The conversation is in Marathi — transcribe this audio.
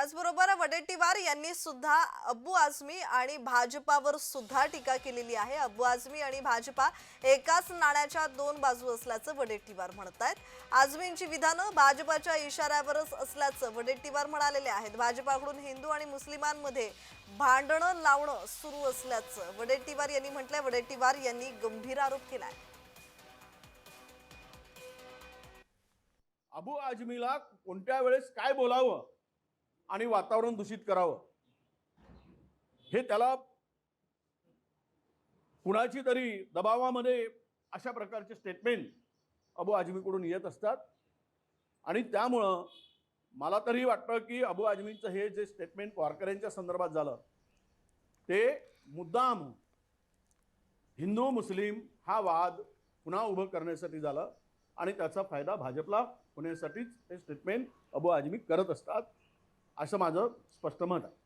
त्याचबरोबर वडेट्टीवार यांनी सुद्धा अब्बू आझमी आणि भाजपावर सुद्धा टीका केलेली आहे. अब्बू आझमी आणि भाजपा एकाच नाण्याच्या दोन बाजू असल्याचं वडेट्टीवार म्हणत आहेत. आझमींची विधानं भाजपाच्या इशाऱ्यावरच असल्याचं वडेट्टीवार म्हणालेले आहेत. भाजपाकडून हिंदू आणि मुस्लिमांमध्ये भांडणं लावणं सुरू असल्याचं वडेट्टीवार यांनी म्हटलंय. वडेट्टीवार यांनी गंभीर आरोप केलाय. अबू आजमीला कोणत्या वेळेस काय बोलावं? आणि वातावरण दूषित करावं. हे त्याला कुणाची तरी दबावामध्ये अशा प्रकारचे स्टेटमेंट अबू आजमीकडून येत असतात. आणि त्यामुळं मला तरी वाटतं की अबू आजमींचं हे जे स्टेटमेंट वारकऱ्यांच्या संदर्भात झालं ते मुद्दाम हिंदू मुस्लिम हा वाद पुन्हा उभं करण्यासाठी झालं आणि त्याचा फायदा भाजपला होण्यासाठीच हे स्टेटमेंट अबू आजमी करत असतात. असं माझं स्पष्ट मत आहे.